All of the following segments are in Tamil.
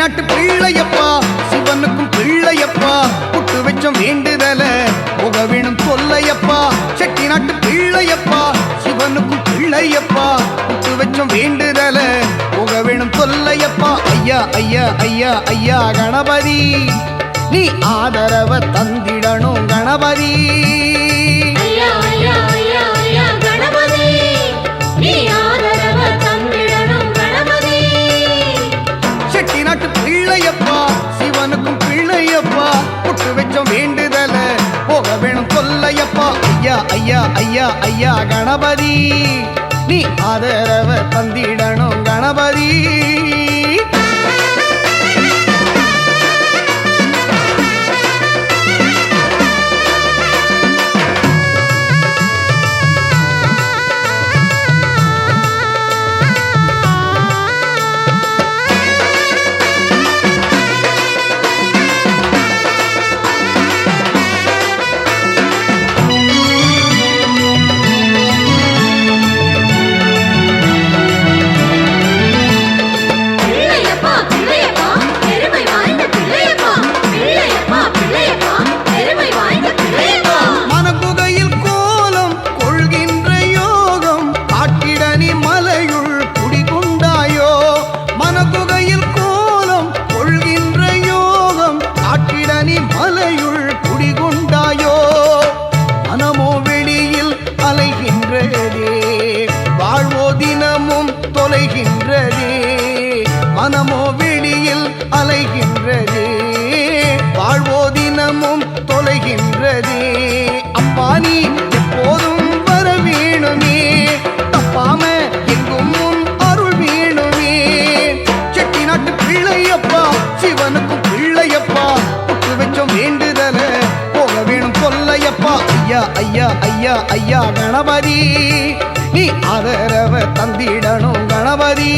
நாட்டு பிள்ளையப்பா சிவனுக்கும் பிள்ளையப்பா புட்டு வச்சம் வேண்டுதல புகவினும் தொல்லையப்பா. செட்டி நாட்டு பிள்ளையப்பா சிவனுக்கும் பிள்ளையப்பா புட்டு வச்சம் வேண்டுதல புகவினும் தொல்லையப்பா. ஐயா ஐயா ஐயா ஐயா கணபதி நீ ஆதரவ தந்திடணும் கணபதி. ஐயா ஐயா சொல்லையப்பா. ஐயா ஐயா ஐயா ஐயா கணபதி. நீ ஆதரவ தந்திடணும் கணபதி. தொலைகின்றதே மனமோ வெளியில் அலைகின்றதே. வாழ்வோ தினமும் தொலைகின்றதே. அப்பா நீ எப்போதும் வர வேணுமே. தப்பாம எங்கும் முன் அருள் வேணுமே. செட்டி நாட்டு பிள்ளையப்பா சிவனுக்கும் பிள்ளையப்பா. புட்டு வச்சோம் வேண்டுதல போக வேணும் கொல்லையப்பா. ஐயா ஐயா ஐயா ஐயா கணபதி. நீ ஆதரவ தந்திடணும் கணபதி.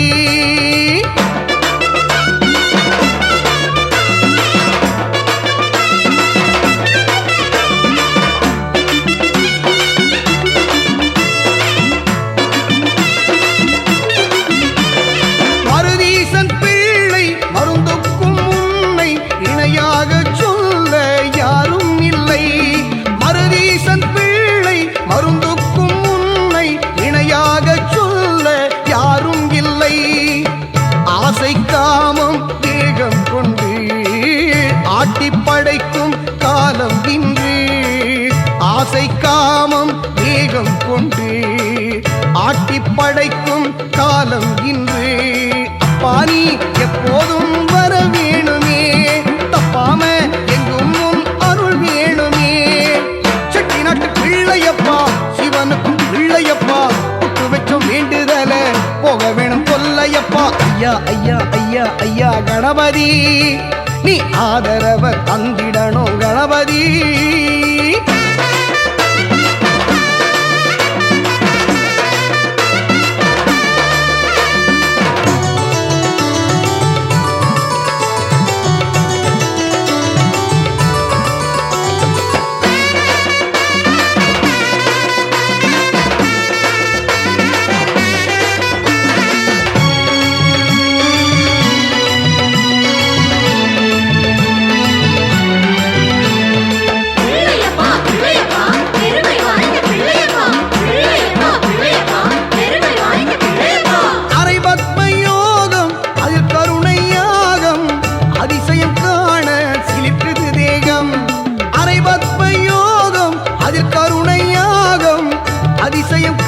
படைக்கும் காலம் இன்று. அப்பா நீ எப்போதும் வர வேணுமே. தப்பாம எங்கும் அருள் வேணுமே. செட்டி நாட்டு பிள்ளையப்பா சிவனுக்கும் பிள்ளையப்பா புட்டு வச்சோம் வேண்டுதல போக வேணும் கொல்லையப்பா ஐயா ஐயா ஐயா ஐயா கணபதி நீ ஆதரவ தந்திடணும் கணபதி.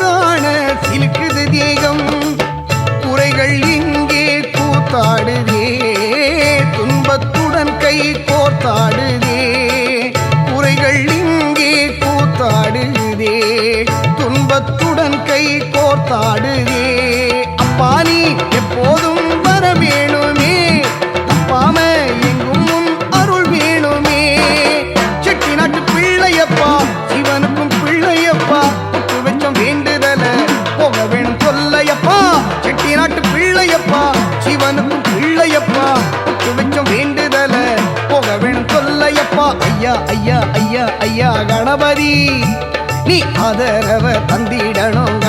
காண சிலுக்குது தேகம். குறைகள் இங்கே கூத்தாடுதே துன்பத்துடன் கை கோர்த்தாடுதே. குறைகள் இங்கே கூத்தாடுதே துன்பத்துடன் கை கோர்த்தாடுதே. அப்பா நீ எப்போதும் வர வேணும். பிள்ளையப்பா சிவனுக்கும் பிள்ளையப்பா. துவைச்சம் வேண்டுதல போக வேணும் கொல்லையப்பா ஐயா ஐயா ஐயா ஐயா கணபதி. நீ ஆதரவ தந்திடணும்.